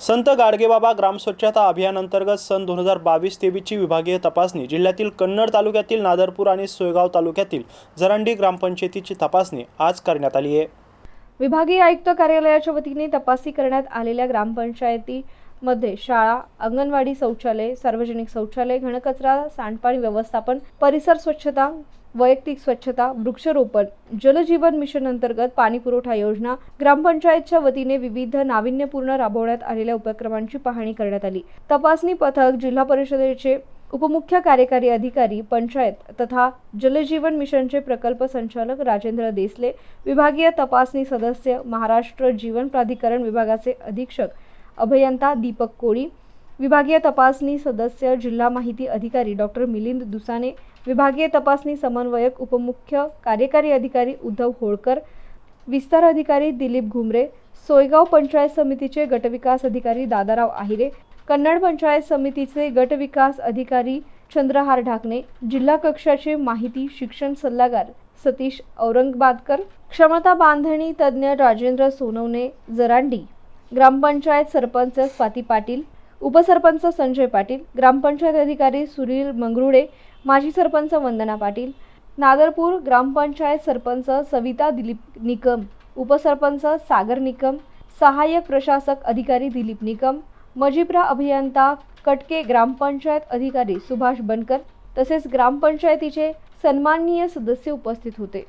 संत गाडगेबाबा ग्रामस्वच्छता अभियानांतर्गत सन दोन हजार बावीस तेवीसची विभागीय तपासणी जिल्ह्यातील कन्नड तालुक्यातील नादरपूर आणि सोयगाव तालुक्यातील जरांडी ग्रामपंचायतीची तपासणी आज करण्यात आली आहे. विभागीय आयुक्त कार्यालयाच्या वतीने तपासणी करण्यात आलेल्या ग्रामपंचायती मध्ये शाळा अंगणवाडी शौचालय सार्वजनिक शौचालय घनकचरा सांडपाणी व्यवस्थापन परिसर स्वच्छता वैयक्तिक स्वच्छता वृक्षारोपण जलजीवन मिशन अंतर्गत पाणी पुरवठा योजना ग्रामपंचायतच्या वतीने विविध नाविन्यपूर्ण राबवण्यात आलेल्या उपक्रमांची पाहणी करण्यात आली. तपासणी पथक जिल्हा परिषदेचे उपमुख्य कार्यकारी अधिकारी पंचायत तथा जलजीवन मिशनचे प्रकल्प संचालक राजेंद्र देसले विभागीय तपासणी सदस्य महाराष्ट्र जीवन प्राधिकरण विभागाचे अधीक्षक अभियंता दीपक कोळी विभागीय तपासणी सदस्य जिल्हा माहिती अधिकारी डॉक्टर मिलिंद दुसाने विभागीय तपासणी समन्वयक उपमुख्य कार्यकारी अधिकारी उद्धव होळकर विस्तार अधिकारी दिलीप घुमरे सोयगाव पंचायत समितीचे गटविकास अधिकारी दादाराव आहिरे कन्नड पंचायत समितीचे गटविकास अधिकारी चंद्रहार ढाकणे जिल्हा कक्षाचे माहिती शिक्षण सल्लागार सतीश औरंगाबादकर क्षमता बांधणी तज्ज्ञ राजेंद्र सोनवणे जरांडी. ग्रामपंचायत सरपंच स्वाती पाटील उपसरपंच संजय पाटील ग्रामपंचायत अधिकारी सुनील मंगरुळे माजी सरपंच वंदना पाटील नादरपूर ग्रामपंचायत सरपंच सविता दिलीप निकम उपसरपंच सागर निकम सहाय्यक प्रशासक अधिकारी दिलीप निकम मजिप्रा अभियंता कटके ग्रामपंचायत अधिकारी सुभाष बनकर तसेच ग्रामपंचायतीचे सन्माननीय सदस्य उपस्थित होते.